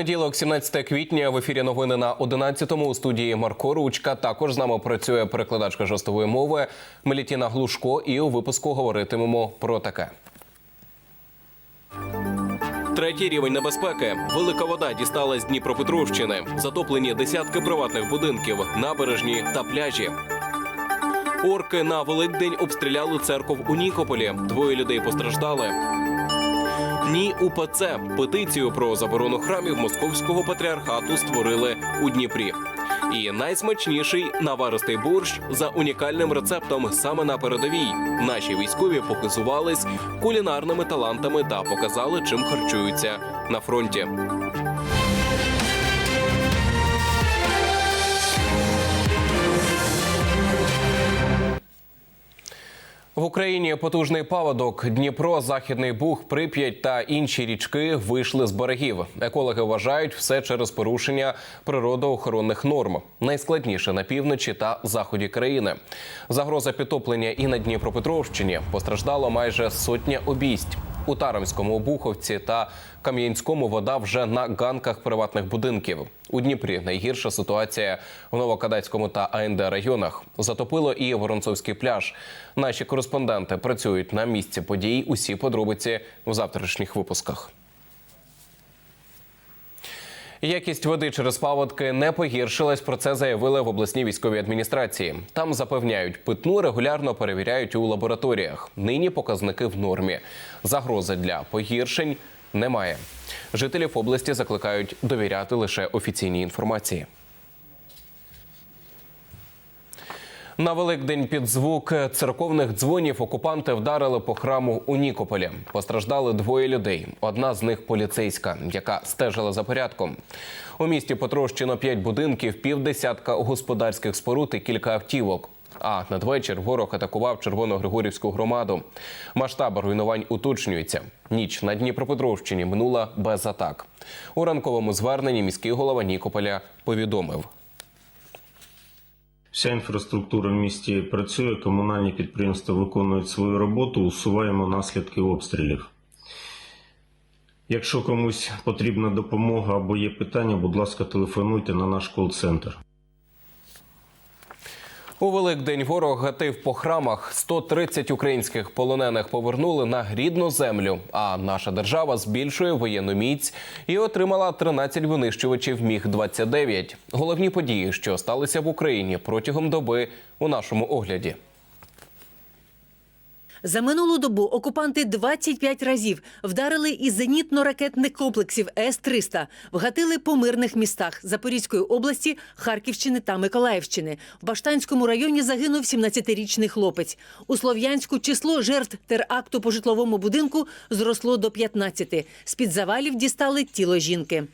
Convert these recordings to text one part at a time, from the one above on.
Понеділок, 17 квітня, в ефірі новини на 11-му у студії Марко Ручка. Також з нами працює перекладачка жестової мови Мелітіна Глушко. І у випуску говоритимемо про таке. Третій рівень небезпеки. Велика вода дісталась Дніпропетровщини. Затоплені десятки приватних будинків, набережні та пляжі. Орки на Великдень обстріляли церков у Нікополі. Двоє людей постраждали. Ні УПЦ петицію про заборону храмів московського патріархату створили у Дніпрі. І найсмачніший наваристий борщ за унікальним рецептом саме на передовій. Наші військові показувались кулінарними талантами та показали, чим харчуються на фронті. В Україні потужний паводок. Дніпро, Західний Буг, Прип'ять та інші річки вийшли з берегів. Екологи вважають все через порушення природоохоронних норм. Найскладніше на півночі та заході країни. Загроза підтоплення і на Дніпропетровщині постраждало майже сотня обійсть. У Тарамському, Обуховці та Кам'янському вода вже на ганках приватних будинків. У Дніпрі найгірша ситуація в Новокадацькому та АНД районах. Затопило і Воронцовський пляж. Наші кореспонденти працюють на місці подій. Усі подробиці в завтрашніх випусках. Якість води через паводки не погіршилась. Про це заявили в обласній військовій адміністрації. Там запевняють, питну регулярно перевіряють у лабораторіях. Нині показники в нормі. Загрози для погіршень немає. Жителів області закликають довіряти лише офіційній інформації. На Великдень під звук церковних дзвонів окупанти вдарили по храму у Нікополі. Постраждали двоє людей. Одна з них поліцейська, яка стежила за порядком. У місті потрощено п'ять будинків, півдесятка господарських споруд і кілька автівок. А надвечір ворог атакував Червоногригорівську громаду. Масштаб руйнувань уточнюється. Ніч на Дніпропетровщині минула без атак. У ранковому зверненні міський голова Нікополя повідомив. Вся інфраструктура в місті працює, комунальні підприємства виконують свою роботу, усуваємо наслідки обстрілів. Якщо комусь потрібна допомога або є питання, будь ласка, телефонуйте на наш кол-центр. У Великдень ворог гатив по храмах. 130 українських полонених повернули на рідну землю. А наша держава збільшує воєнну міць і отримала 13 винищувачів Міг 29 Головні події, що сталися в Україні протягом доби у нашому огляді. За минулу добу окупанти 25 разів вдарили із зенітно-ракетних комплексів С-300, вгатили по мирних містах Запорізької області, Харківщини та Миколаївщини. В Баштанському районі загинув 17-річний хлопець. У Слов'янську число жертв теракту по житловому будинку зросло до 15. З-під завалів дістали тіло жінки.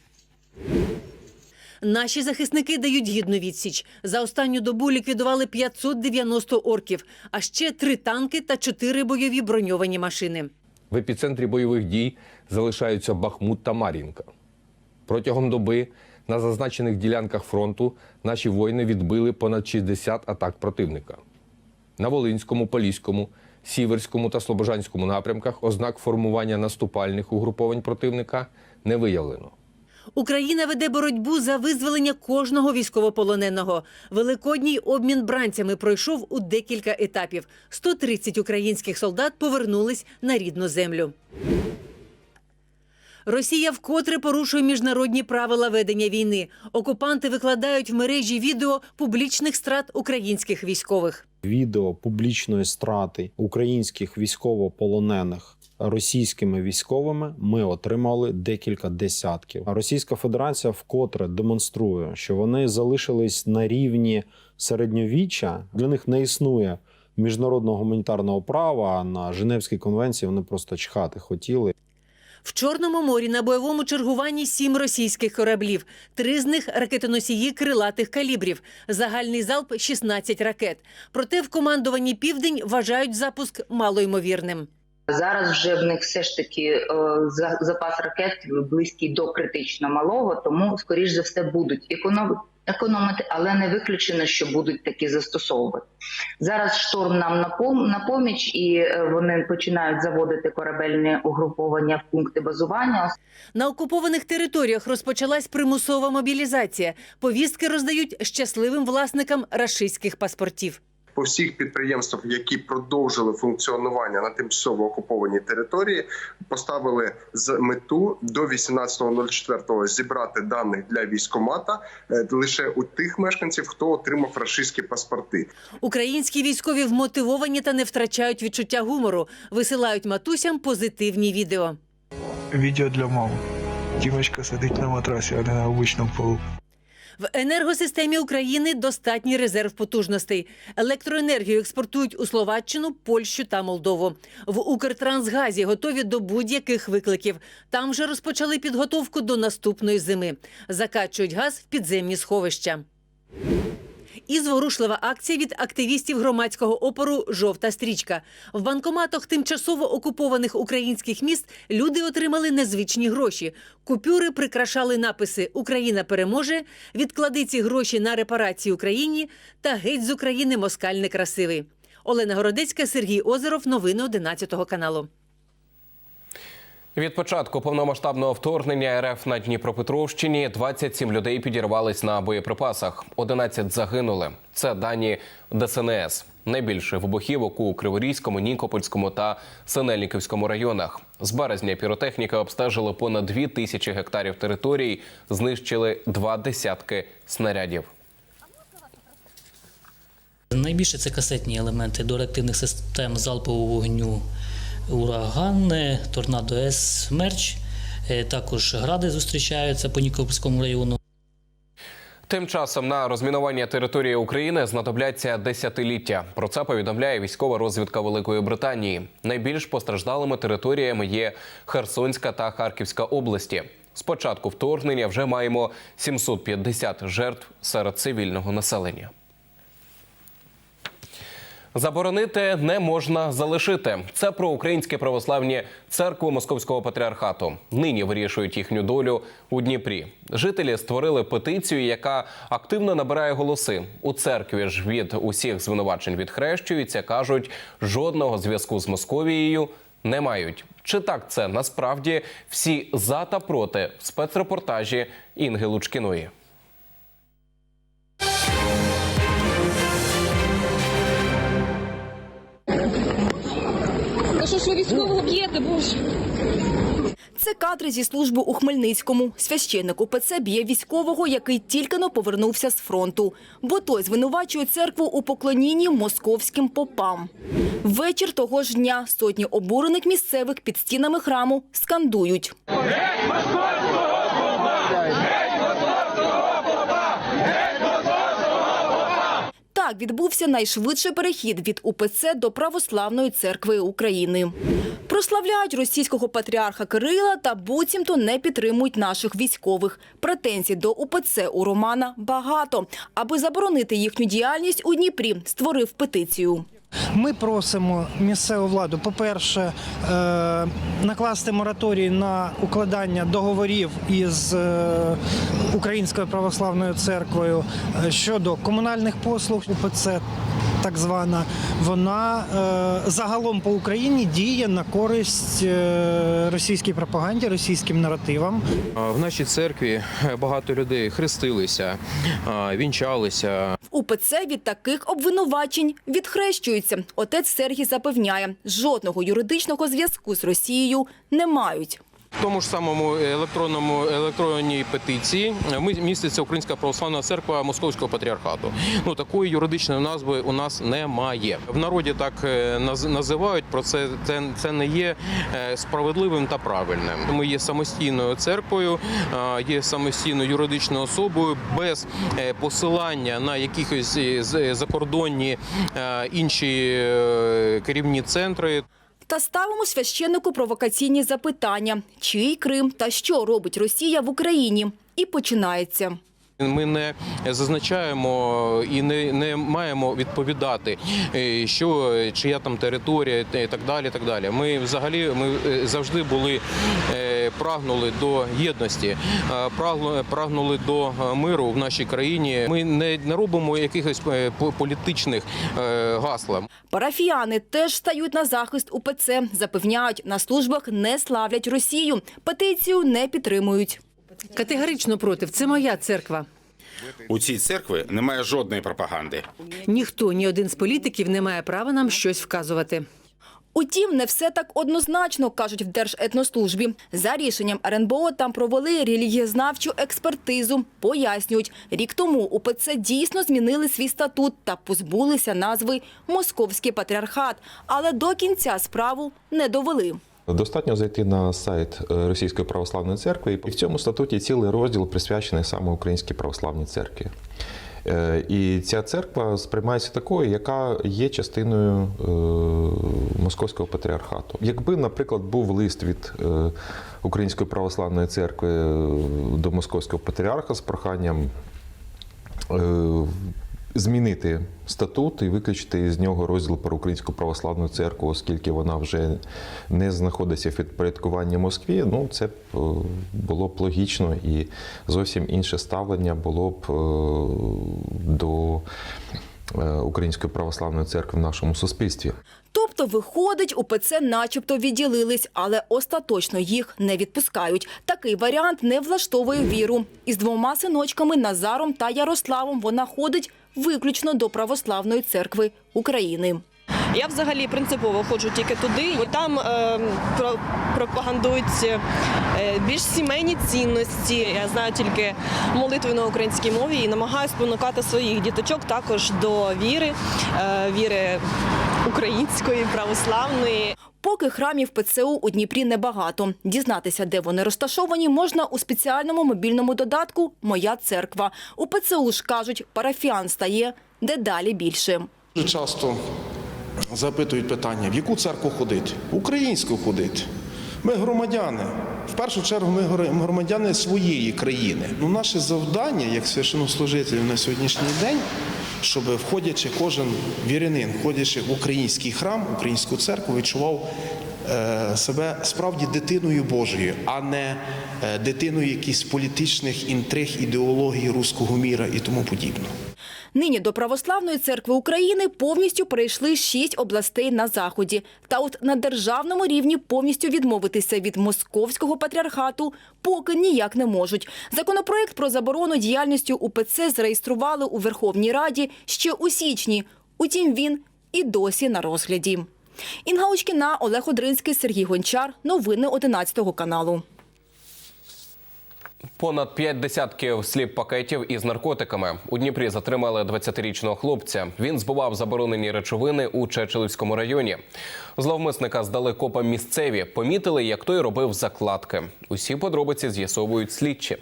Наші захисники дають гідну відсіч. За останню добу ліквідували 590 орків, а ще три танки та чотири бойові броньовані машини. В епіцентрі бойових дій залишаються Бахмут та Мар'їнка. Протягом доби на зазначених ділянках фронту наші воїни відбили понад 60 атак противника. На Волинському, Поліському, Сіверському та Слобожанському напрямках ознак формування наступальних угруповань противника не виявлено. Україна веде боротьбу за визволення кожного військовополоненого. Великодній обмін бранцями пройшов у декілька етапів. 130 українських солдат повернулись на рідну землю. Росія вкотре порушує міжнародні правила ведення війни. Окупанти викладають в мережі відео публічних страт українських військових. відео публічної страти українських військовополонених російськими військовими ми отримали декілька десятків. Російська Федерація вкотре демонструє, що вони залишились на рівні середньовіччя. Для них не існує міжнародного гуманітарного права. На Женевській конвенції вони просто чхати хотіли. В Чорному морі на бойовому чергуванні сім російських кораблів. Три з них ракетоносії крилатих калібрів. Загальний залп 16 ракет. Проте в командуванні Південь вважають запуск малоймовірним. Зараз вже в них все ж таки е, за- запас ракет близький до критично малого, тому скоріш за все будуть економити. але не виключено, що будуть такі застосовувати. Зараз шторм нам на поміч, і е, вони починають заводити корабельне угруповання в пункти базування. На окупованих територіях розпочалась примусова мобілізація. Повістки роздають щасливим власникам рашистських паспортів. По всіх підприємствах, які продовжили функціонування на тимчасово окупованій території, поставили з мету до 18.04 зібрати даних для військомата е, лише у тих мешканців, хто отримав рашистські паспорти. Українські військові вмотивовані та не втрачають відчуття гумору. Висилають матусям позитивні відео. Відео для мами. Дівчинка сидить на матрасі, а не на обичному полу. В енергосистемі України достатній резерв потужностей. Електроенергію експортують у Словаччину, Польщу та Молдову. В Укртрансгазі готові до будь-яких викликів. Там вже розпочали підготовку до наступної зими. Закачують газ в підземні сховища. І зворушлива акція від активістів громадського опору Жовта стрічка. В банкоматах тимчасово окупованих українських міст люди отримали незвичні гроші. Купюри прикрашали написи Україна переможе, відклади ці гроші на репарації Україні та геть з України москаль некрасивий. Олена Городецька, Сергій Озеров. Новини 11 каналу. Від початку повномасштабного вторгнення РФ на Дніпропетровщині 27 людей підірвались на боєприпасах. 11 загинули. Це дані ДСНС. Найбільше вибухівок у Криворізькому, Нікопольському та Синельниківському районах. З березня піротехніка обстежила понад 2 тисячі гектарів територій, знищили два десятки снарядів. Найбільше це касетні елементи до реактивних систем залпового вогню ураган, торнадо С смерч. Е, Також гради зустрічаються по Нікопольському району. Тим часом на розмінування території України знадобляться десятиліття. Про це повідомляє військова розвідка Великої Британії. Найбільш постраждалими територіями є Херсонська та Харківська області. З початку вторгнення вже маємо 750 жертв серед цивільного населення. Заборонити не можна залишити. Це про українські православні церкви Московського патріархату. Нині вирішують їхню долю у Дніпрі. Жителі створили петицію, яка активно набирає голоси. У церкві ж від усіх звинувачень відхрещуються, кажуть, жодного зв'язку з Московією не мають. Чи так це насправді всі за та проти в спецрепортажі Інги Лучкіної? Що військового б'єте, боже? Це кадри зі служби у Хмельницькому. Священник УПЦ б'є військового, який тільки но повернувся з фронту. Бо той звинувачує церкву у поклонінні московським попам. Вечір того ж дня сотні обурених місцевих під стінами храму скандують. Так відбувся найшвидший перехід від УПЦ до Православної церкви України. Прославляють російського патріарха Кирила та буцімто не підтримують наших військових. Претензій до УПЦ у Романа багато. Аби заборонити їхню діяльність у Дніпрі, створив петицію. Ми просимо місцеву владу, по-перше, е, накласти мораторій на укладання договорів із е, Українською православною церквою е, щодо комунальних послуг УПЦ. Так звана, вона е, загалом по Україні діє на користь е, російській пропаганді, російським наративам. В нашій церкві багато людей хрестилися, вінчалися. В УПЦ від таких обвинувачень відхрещуються. Отець Сергій запевняє, жодного юридичного зв'язку з Росією не мають. В тому ж самому електронному електронній петиції ми- міститься Українська православна церква Московського патріархату. Ну такої юридичної назви у нас немає. В народі так е, наз- називають про це. Це, це не є е, справедливим та правильним. Ми є самостійною церквою, е, є самостійною юридичною особою без е, посилання на якихось е, закордонні е, інші е, керівні центри. Та ставимо священнику провокаційні запитання: чий Крим та що робить Росія в Україні? І починається. Ми не зазначаємо і не, не маємо відповідати, е, що чия там територія і так далі. Так далі. Ми взагалі ми е, завжди були е, прагнули до єдності, прагнули, до миру в нашій країні. Ми не, робимо якихось політичних гасла. Парафіяни теж стають на захист УПЦ. Запевняють, на службах не славлять Росію. Петицію не підтримують. Категорично проти. Це моя церква. У цій церкві немає жодної пропаганди. Ніхто, ні один з політиків не має права нам щось вказувати. Утім, не все так однозначно, кажуть в Держетнослужбі. За рішенням РНБО там провели релігієзнавчу експертизу. Пояснюють, рік тому УПЦ дійсно змінили свій статут та позбулися назви Московський патріархат, але до кінця справу не довели. Достатньо зайти на сайт е, Російської православної церкви, і в цьому статуті цілий розділ присвячений саме Українській православній церкві. Е, І ця церква сприймається такою, яка є частиною е, Московського патріархату. Якби, наприклад, був лист від Української православної церкви до Московського патріарха з проханням змінити статут і виключити з нього розділ про українську православну церкву, оскільки вона вже не знаходиться в підпорядкуванні Москві. Ну це б е, було б логічно і зовсім інше ставлення було б е, до е, Української православної церкви в нашому суспільстві. Тобто, виходить, УПЦ начебто відділились, але остаточно їх не відпускають. Такий варіант не влаштовує віру. Із двома синочками Назаром та Ярославом вона ходить виключно до Православної церкви України. Я взагалі принципово ходжу тільки туди, бо там е, про, пропагандують е, більш сімейні цінності. Я знаю тільки молитви на українській мові і намагаюся спонукати своїх діточок також до віри, е, віри української, православної. Поки храмів ПЦУ у Дніпрі небагато. Дізнатися, де вони розташовані, можна у спеціальному мобільному додатку Моя церква. У ПЦУ ж кажуть, парафіян стає дедалі більше. Дуже часто запитують питання, в яку церкву ходити? Українську ходити. Ми громадяни. В першу чергу ми громадяни своєї країни. Ну, наше завдання, як священнослужителів на сьогоднішній день, щоб входячи кожен вірянин, входячи в український храм, українську церкву, відчував е, себе справді дитиною Божою, а не е, дитиною якихось політичних інтриг, ідеології руського міра і тому подібне. Нині до Православної церкви України повністю перейшли шість областей на заході. Та от на державному рівні повністю відмовитися від московського патріархату поки ніяк не можуть. Законопроект про заборону діяльності УПЦ зареєстрували у Верховній Раді ще у січні. Утім, він і досі на розгляді. Інга Очкіна, Олег Одринський, Сергій Гончар. Новини 11 каналу. Понад п'ять десятків сліп-пакетів із наркотиками у Дніпрі затримали 20-річного хлопця. Він збував заборонені речовини у Чечелівському районі. Зловмисника здали копам місцеві. Помітили, як той робив закладки. Усі подробиці з'ясовують слідчі.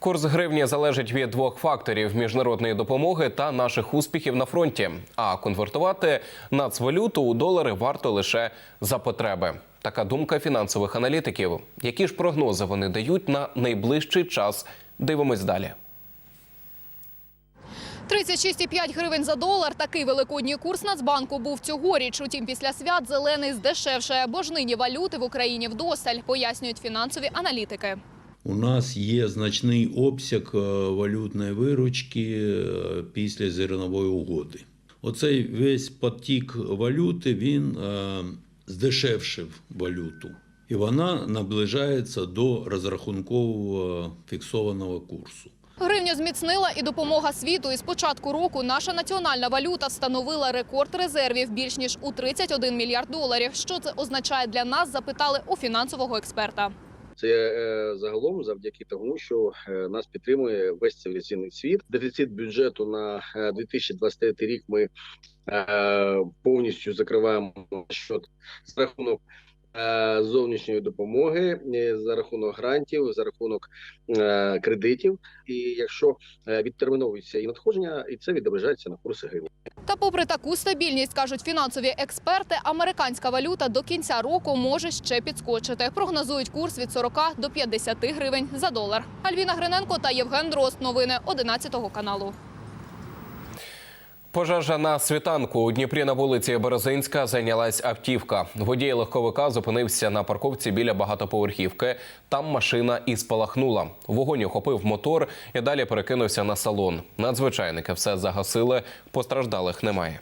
Курс гривні залежить від двох факторів міжнародної допомоги та наших успіхів на фронті. А конвертувати нацвалюту у долари варто лише за потреби. Така думка фінансових аналітиків. Які ж прогнози вони дають на найближчий час? Дивимось далі. 36,5 гривень за долар. Такий великодній курс Нацбанку був цьогоріч. Утім, після свят зелений здешевшає, бо ж нині валюти в Україні вдосталь, пояснюють фінансові аналітики. У нас є значний обсяг е, валютної виручки е, після зернової угоди. Оцей весь потік валюти він е, здешевшив валюту, і вона наближається до розрахункового фіксованого курсу. Гривню зміцнила і допомога світу. І з початку року наша національна валюта встановила рекорд резервів більш ніж у 31 мільярд доларів. Що це означає для нас? Запитали у фінансового експерта. Це е, загалом завдяки тому, що е, нас підтримує весь цивілізаційний світ. Дефіцит бюджету на е, 2023 рік ми е, повністю закриваємо счет з рахунок е, зовнішньої допомоги, е, за рахунок грантів, за рахунок е, кредитів. І якщо е, відтерміновуються і надходження, і це відображається на курсі гривні. Та попри таку стабільність, кажуть фінансові експерти, американська валюта до кінця року може ще підскочити. Прогнозують курс від 40 до 50 гривень за долар. Альвіна Гриненко та Євген Дрозд. Новини 11 каналу. Пожежа на світанку у Дніпрі на вулиці Березинська зайнялась автівка. Водій легковика зупинився на парковці біля багатоповерхівки. Там машина і спалахнула. Вогонь охопив мотор і далі перекинувся на салон. Надзвичайники все загасили. Постраждалих немає.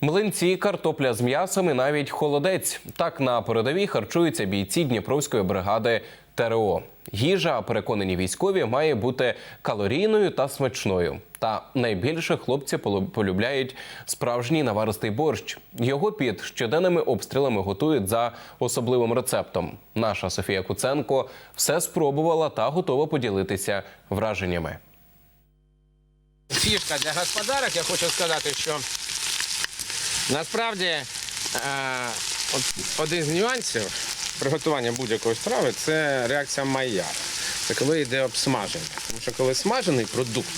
Млинці, картопля з м'ясом і навіть холодець. Так на передовій харчуються бійці Дніпровської бригади ТРО. Їжа, переконані військові, має бути калорійною та смачною. Та найбільше хлопці полю- полюбляють справжній наваристий борщ. Його під щоденними обстрілами готують за особливим рецептом. Наша Софія Куценко все спробувала та готова поділитися враженнями. Фішка для господарок, я хочу сказати, що насправді е, один з нюансів приготування будь-якої страви це реакція Майяр. Це коли йде обсмаження. Тому що коли смажений продукт,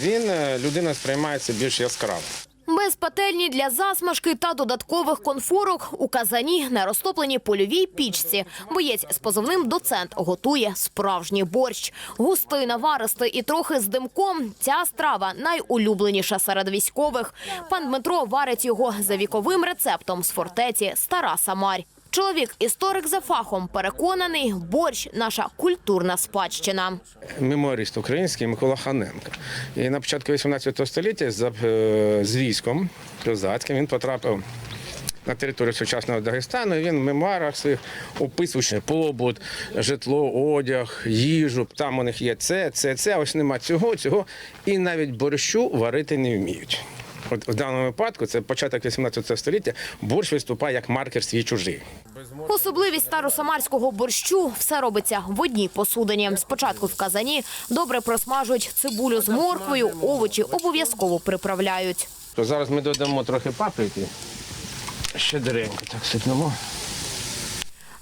він е, людина сприймається більш яскраво. Без пательні для засмажки та додаткових конфорок у казані на розтопленій польовій пічці. Боєць з позовним доцент готує справжній борщ. Густий, наваристий і трохи з димком. Ця страва найулюбленіша серед військових. Пан Дмитро варить його за віковим рецептом з фортеці Стара Самарь. Чоловік історик за фахом переконаний, борщ наша культурна спадщина. Меморіст український Микола Ханенко. І на початку 18 століття з, е, з військом козацьким він потрапив. На територію сучасного Дагестану він в мемуарах своїх описує побут, житло, одяг, їжу. Там у них є це, це, це, ось нема цього, цього. І навіть борщу варити не вміють. От в даному випадку, це початок 18 століття, борщ виступає як маркер свій чужий. Особливість старосамарського борщу – все робиться в одній посудині. Спочатку в казані добре просмажують цибулю з морквою, овочі обов'язково приправляють. То зараз ми додамо трохи паприки. Щедренько так сипнемо.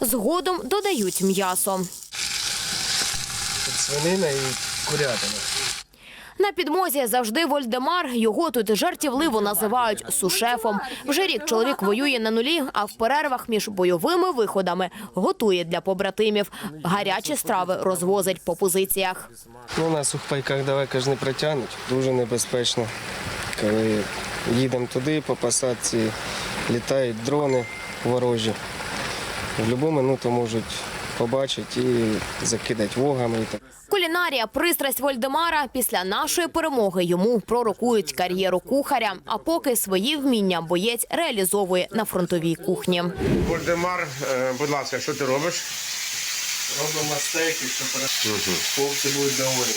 Згодом додають м'ясо. Свинина і курятина. На підмозі завжди Вольдемар. Його тут жартівливо називають сушефом. Вже рік чоловік воює на нулі, а в перервах між бойовими виходами готує для побратимів. Гарячі страви розвозить по позиціях. Ну, на сухпайках далеко ж не протягнуть. Дуже небезпечно. Коли їдемо туди, по посадці літають дрони ворожі. В будь-яку минуту можуть побачити і закидати вогами. Кулінарія – пристрасть Вольдемара. Після нашої перемоги йому пророкують кар'єру кухаря. А поки свої вміння боєць реалізовує на фронтовій кухні. Вольдемар, е, будь ласка, що ти робиш? Робимо стейки, щоб хлопці будуть доволі.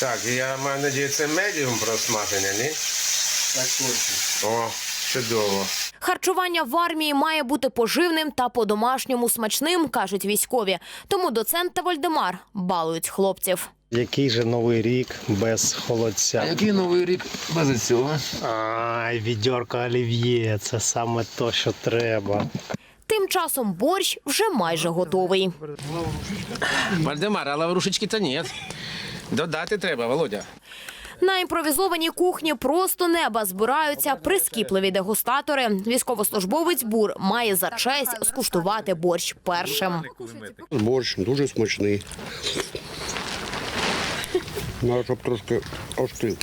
Так, я маю надію, це медіум просмаження, ні? Так точно. О, чудово. Харчування в армії має бути поживним та по-домашньому смачним, кажуть військові. Тому доцент та Вольдемар балують хлопців. Який же новий рік без холодця? який новий рік без цього? Ай, відьорка олів'є, це саме то, що треба. Тим часом борщ вже майже готовий. Вальдемар, а лаврушечки то ні. Додати треба, Володя. На імпровізованій кухні просто неба збираються прискіпливі дегустатори. Військовослужбовець Бур має за честь скуштувати борщ першим. Борщ дуже смачний. Треба, щоб трошки остив.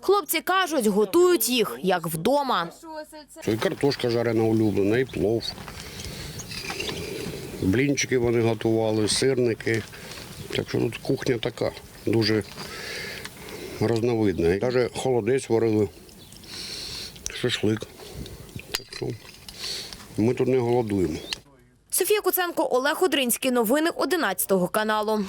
Хлопці кажуть, готують їх як вдома. І картошка жарена улюблена, і плов. Блінчики вони готували, сирники. Так що тут кухня така, дуже різновидна. Навіть холодець варили, шашлик. Так що ми тут не голодуємо. Софія Куценко, Олег Одринський. Новини 11 каналу.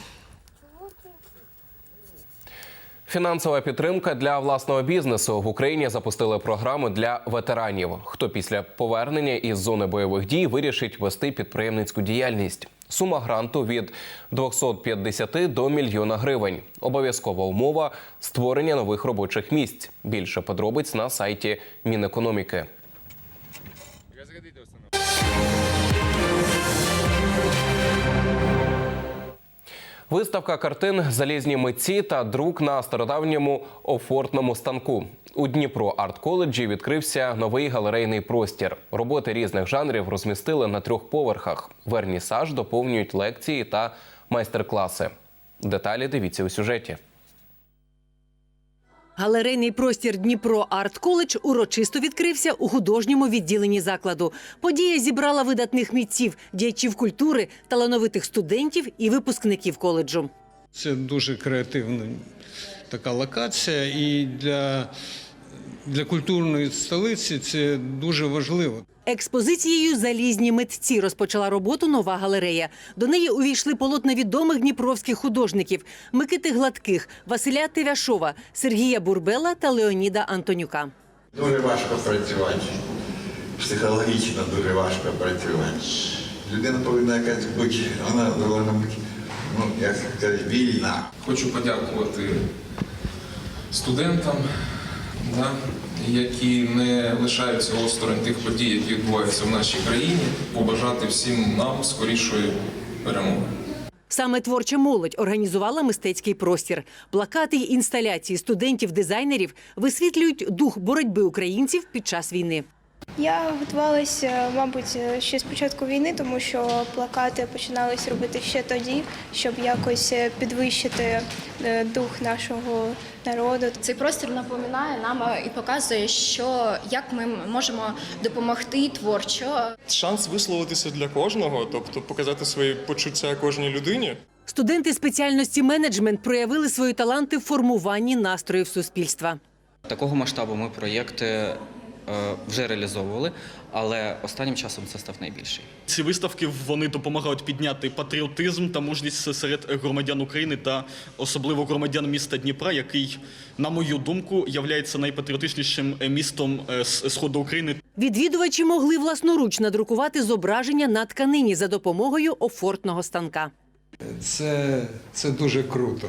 Фінансова підтримка для власного бізнесу в Україні запустили програму для ветеранів. Хто після повернення із зони бойових дій вирішить вести підприємницьку діяльність. Сума гранту від 250 до мільйона гривень. Обов'язкова умова створення нових робочих місць. Більше подробиць на сайті Мінекономіки. Виставка картин Залізні митці та друк на стародавньому офортному станку. У Дніпро арт-коледжі відкрився новий галерейний простір. Роботи різних жанрів розмістили на трьох поверхах. Вернісаж доповнюють лекції та майстер-класи. Деталі дивіться у сюжеті. Галерейний простір Дніпро Арт Коледж урочисто відкрився у художньому відділенні закладу. Подія зібрала видатних митців, діячів культури, талановитих студентів і випускників коледжу. Це дуже креативна така локація, і для, для культурної столиці це дуже важливо. Експозицією Залізні митці розпочала роботу нова галерея. До неї увійшли полотна відомих дніпровських художників Микити Гладких, Василя Тевяшова, Сергія Бурбела та Леоніда Антонюка. Дуже важко працювати. Психологічно дуже важко працювати. Людина повинна якась бути, вона повинна бути, ну, як сказати, вільна. Хочу подякувати студентам, да, які не лишаються осторонь тих подій, які відбуваються в нашій країні, побажати всім нам скорішої перемоги. Саме творча молодь організувала мистецький простір. Плакати й інсталяції студентів-дизайнерів висвітлюють дух боротьби українців під час війни. Я готувалася, мабуть, ще з початку війни, тому що плакати починалися робити ще тоді, щоб якось підвищити е, дух нашого народу. Цей простір напоминає нам і показує, що як ми можемо допомогти творчо. Шанс висловитися для кожного, тобто показати свої почуття кожній людині. Студенти спеціальності менеджмент проявили свої таланти в формуванні настроїв суспільства. Такого масштабу ми проєкти вже реалізовували, але останнім часом це став найбільший. Ці виставки вони допомагають підняти патріотизм та мужність серед громадян України та особливо громадян міста Дніпра, який, на мою думку, являється найпатріотичнішим містом е, сходу України. Відвідувачі могли власноруч надрукувати зображення на тканині за допомогою офортного станка. Це, це дуже круто.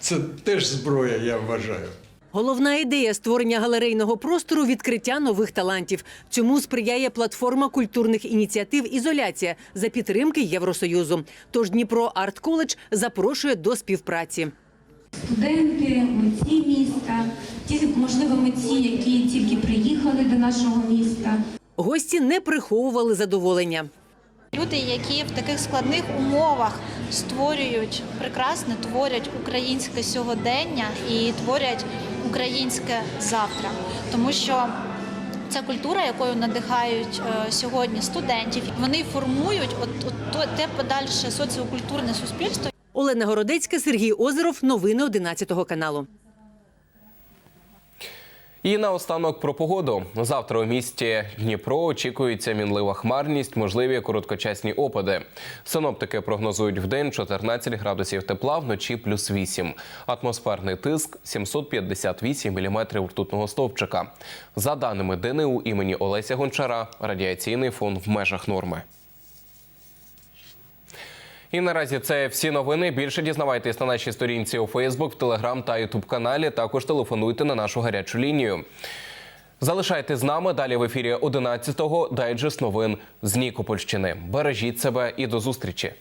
Це теж зброя, я вважаю. Головна ідея створення галерейного простору відкриття нових талантів. Цьому сприяє платформа культурних ініціатив Ізоляція за підтримки Євросоюзу. Тож Дніпро Арт Коледж запрошує до співпраці. студенти, митці міста, ті, можливо, митці, які тільки приїхали до нашого міста. Гості не приховували задоволення. Люди, які в таких складних умовах створюють прекрасне, творять українське сьогодення і творять українське завтра, тому що Ця культура, якою надихають е, сьогодні студентів. Вони формують от, от те подальше соціокультурне суспільство. Олена Городецька, Сергій Озеров. Новини 11 каналу. І наостанок про погоду. Завтра у місті Дніпро очікується мінлива хмарність, можливі короткочасні опади. Синоптики прогнозують в день 14 градусів тепла, вночі плюс 8. Атмосферний тиск 758 міліметрів ртутного стовпчика. За даними ДНУ імені Олеся Гончара, радіаційний фон в межах норми. І наразі це всі новини. Більше дізнавайтесь на нашій сторінці у Фейсбук, Телеграм та Ютуб каналі. Також телефонуйте на нашу гарячу лінію. Залишайте з нами далі в ефірі 11-го дайджест новин з Нікопольщини. Бережіть себе і до зустрічі.